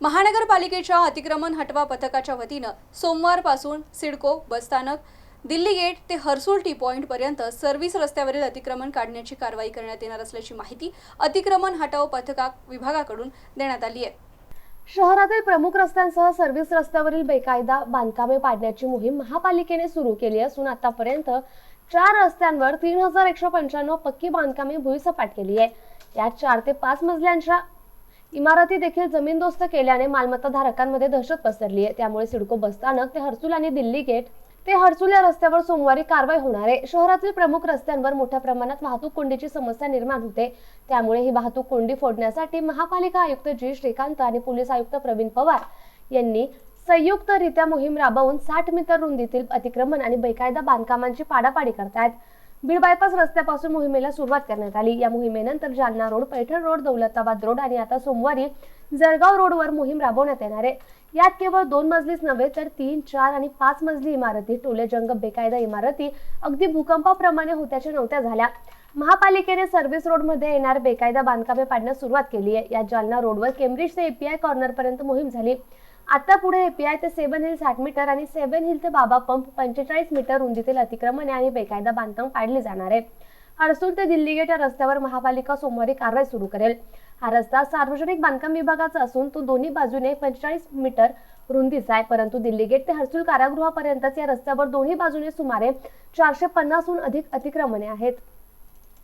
महानगरपालिकेच्या अतिक्रमण हटवा पथकाच्या वतीनं सोमवारपासून सिडको बसस्थानक दिल्ली गेट ते हर्सुल टी पॉईंटपर्यंत सर्व्हिस रस्त्यावरील अतिक्रमण काढण्याची कारवाई करण्यात येणार असल्याची माहिती अतिक्रमण हटाव पथका विभागाकडून देण्यात आली आहे. शहरातील प्रमुख रस्त्यांसह सर्व्हिस रस्त्यावरील बेकायदा बांधकामे पाडण्याची मोहीम महापालिकेने सुरू केली असून आतापर्यंत चार रस्त्यांवर तीन हजार एकशे पंच्याण्णव पक्की बांधकामे भुईसपाट केली आहे. यात चार ते पाच मजल्यांच्या इमारती देखील जमीनदोस्त केल्याने मालमत्ताधारकांमध्ये दहशत पसरली आहे. त्यामुळे सिडको बसस्थानक ते हर्सुल आणि दिल्ली गेट ते हर्सुल या रस्त्यावर सोमवारी कारवाई होणार आहे. शहरातील प्रमुख रस्त्यांवर मोठ्या प्रमाणात वाहतूक कोंडीची समस्या निर्माण होते. त्यामुळे ही वाहतूक कोंडी फोडण्यासाठी महापालिका आयुक्त जी श्रीकांत आणि पोलीस आयुक्त प्रवीण पवार यांनी संयुक्तरित्या मोहीम राबवून साठ मीटर रुंदीतील अतिक्रमण आणि बेकायदा बांधकामांची पाडापाडी करतायत. बीड बायपास रस्त्यापासून मोहिमेला सुरुवात करण्यात आली. या मोहिमेनंतर Jalna road Paithan road Daulatabad road आणि आता सोमवारी जळगाव रोडवर मोहीम राबवण्यात येणार आहे. यात केवळ दोन मजलीच नव्हे तर तीन चार आणि पाच मजली इमारती टोलेजंग बेकायदा इमारती अगदी भूकंपाप्रमाणे होत्याच्या नव्हत्या झाल्या. महापालिकेने सर्व्हिस रोडमध्ये येणार बेकायदा बांधकामे पाडण्यास सुरुवात केली आहे. या जालना रोडवर केम्ब्रिज ते एपीआय कॉर्नर पर्यंत मोहीम झाली. आता पुढे एपीआय ते सेवन हिल साठ मीटर आणि सेव्हन हिल ते बाबा पंप पंचेचाळीस मीटर रुंदीतील अतिक्रमणे आणि बेकायदा बांधकाम पाडले जाणार आहे. हर्सूल ते दिल्ली गेट या रस्त्यावर महापालिका सोमवारी कारवाई सुरू करेल. हा रस्ता सार्वजनिक बांधकाम विभागाचा असून तो दोन्ही बाजूने पंचेचाळीस मीटर रुंदीचा आहे. परंतु दिल्ली गेट ते हर्सूल कारागृहापर्यंतच या रस्त्यावर दोन्ही बाजूने सुमारे चारशे पन्नासहून अधिक अतिक्रमणे आहेत.